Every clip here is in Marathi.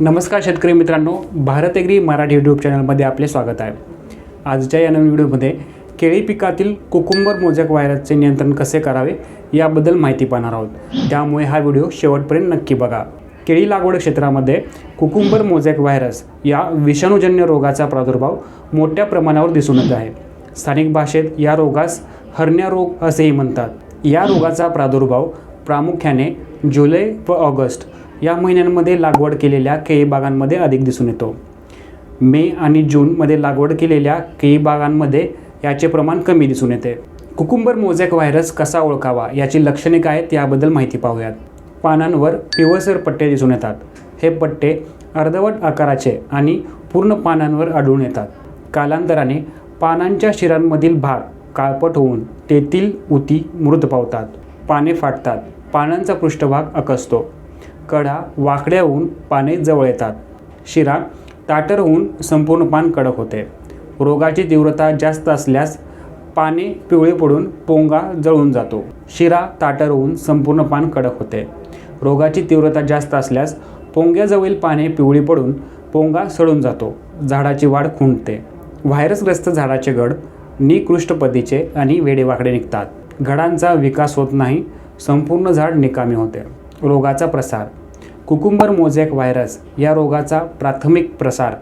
नमस्कार शेतकरी मित्रांनो भारत एग्री मराठी यूट्यूब चॅनलमध्ये आपले स्वागत आहे. आजच्या या नवीन व्हिडिओमध्ये केळी पिकातील कुकुंबर मोजक व्हायरसचे नियंत्रण कसे करावे याबद्दल माहिती पाहणार आहोत. त्यामुळे हा व्हिडिओ शेवटपर्यंत नक्की बघा. केळी लागवड क्षेत्रामध्ये कुकुंबर मोजॅक व्हायरस या विषाणूजन्य रोगाचा प्रादुर्भाव मोठ्या प्रमाणावर दिसून येत आहे. स्थानिक भाषेत या रोगास हरण्या रोग असेही म्हणतात. या रोगाचा प्रादुर्भाव प्रामुख्याने जुलै व ऑगस्ट या महिन्यांमध्ये लागवड केलेल्या केळी बागांमध्ये अधिक दिसून येतो. मे आणि जूनमध्ये लागवड केलेल्या केळी बागांमध्ये याचे प्रमाण कमी दिसून येते. कुकुंबर मोझॅक व्हायरस कसा ओळखावा याची लक्षणे काय आहेत याबद्दल माहिती पाहूयात. पानांवर पिवळसर पट्टे दिसून येतात. हे पट्टे अर्धवट आकाराचे आणि पूर्ण पानांवर आढळून येतात. कालांतराने पानांच्या शिरांमधील भाग काळपट होऊन तेथील उती मृत पावतात. पाने फाटतात. पानांचा पृष्ठभाग अकसतो कडा वाकड्या होऊन पाने जवळ येतात. शिरा ताटर होऊन संपूर्ण पान कडक होते. रोगाची तीव्रता जास्त असल्यास पाने पिवळे पडून पोंगा जळून जातो. शिरा ताटर होऊन संपूर्ण पान कडक होते. रोगाची तीव्रता जास्त असल्यास पोंग्याजवळील पाने पिवळी पडून पोंगा सडून जातो. झाडाची वाढ खुंटते. व्हायरसग्रस्त झाडाचे गड निकृष्ट पद्धतीचे आणि वेडेवाकडे निघतात. घडांचा विकास होत नाही. संपूर्ण झाड निकामी होते. रोगाचा प्रसार. कुकुंबर मोझॅक व्हायरस या रोगाचा प्राथमिक प्रसार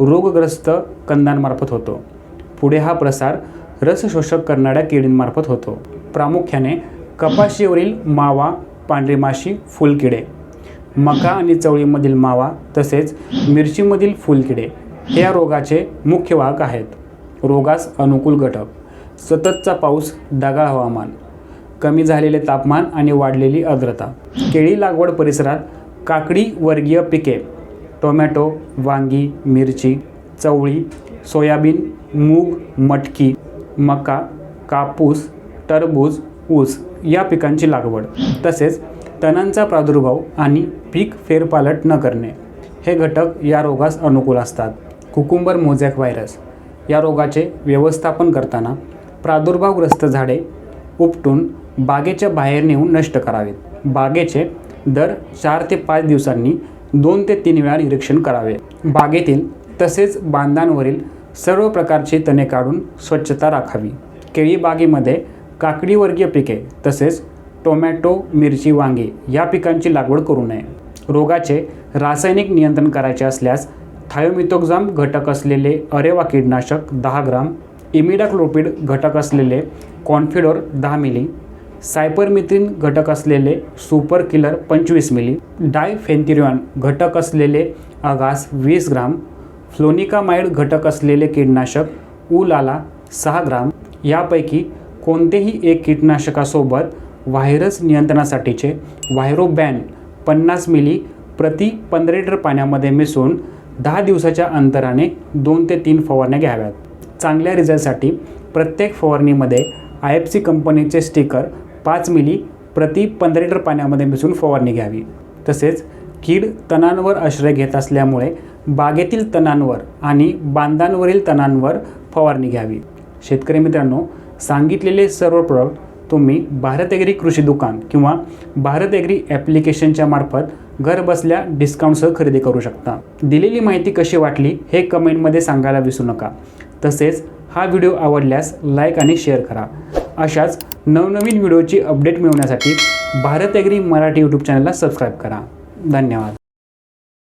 रोगग्रस्त कंदांमार्फत होतो. पुढे हा प्रसार रस शोषक करणाऱ्या किडींमार्फत होतो. प्रामुख्याने कपाशीवरील मावा पांढरी माशी फुलकिडे मका आणि चवळीमधील मावा तसेच मिरचीमधील फुलकिडे हे या रोगाचे मुख्य वाहक आहेत. रोगास अनुकूल घटक. सततचा पाऊस ढगाळ हवामान. कमी झालेले तापमान आणि वाढलेली आर्द्रता. केळी लागवड परिसरात काकडी वर्गीय पिके टोमॅटो वांगी मिरची चवळी सोयाबीन मूग मटकी मका कापूस टरबूज ऊस या पिकांची लागवड. तसेच तणांचा प्रादुर्भाव आणि पीक फेरपालट न करणे. हे घटक या रोगास अनुकूल असतात. कुकुंबर मोझॅक व्हायरस या रोगाचे व्यवस्थापन करताना प्रादुर्भावग्रस्त झाडे उपटून बागेच्या बाहेर नेऊन नष्ट करावेत. बागेचे दर चार ते पाच दिवसांनी दोन ते तीन वेळा निरीक्षण करावे. बागेतील तसेच बांधांवरील सर्व प्रकारचे तणे काढून स्वच्छता राखावी. केळी बागेमध्ये काकडीवर्गीय पिके तसेच टोमॅटो मिरची वांगे या पिकांची लागवड करू नये. रोगाचे रासायनिक नियंत्रण करायचे असल्यास थायोमिथोक्झाम घटक असलेले अरेवा कीटनाशक दहा ग्राम इमिडाक्लोपिड घटक असलेले कॉन्फिडोर दहा मिली सायपरमिथ्रिन घटक असलेले सुपर किलर पंचवीस मिली डायफेन्थिरियॉन घटक असलेले अगास वीस ग्राम फ्लोनिकामाइड घटक असलेले कीटनाशक उलाला सहा ग्राम यापैकी कोणतेही एक कीटनाशकासोबत व्हायरस नियंत्रणासाठीचे व्हायरोबॅन पन्नास मिली प्रति पंधरा लिटर पाण्यामध्ये मिसळून दहा दिवसाच्या अंतराने दोन ते तीन फवारण्या घ्याव्यात. चांगल्या रिझल्टसाठी प्रत्येक फवारणीमध्ये आय एफ सी कंपनीचे स्टिकर पाच मिली प्रति पंधरा लिटर पाण्यामध्ये मिसळून फवारणी घ्यावी. तसेच कीड तणांवर आश्रय घेत असल्यामुळे बागेतील तणांवर आणि बांधांवरील तणांवर फवारणी घ्यावी. शेतकरी मित्रांनो सांगितलेले सर्व प्रोडक्ट तुम्ही भारत एग्री कृषी दुकान किंवा भारत एग्री ॲप्लिकेशनच्या मार्फत घर बसल्या डिस्काउंटसह खरेदी करू शकता. दिलेली माहिती कशी वाटली हे कमेंटमध्ये सांगायला विसरू नका. तसेच हा व्हिडिओ आवडल्यास लाईक आणि शेअर करा. अशाच नवनवीन व्हिडिओची अपडेट मिळवण्यासाठी भारत एग्री मराठी यूट्यूब चॅनलला सबस्क्राईब करा. धन्यवाद.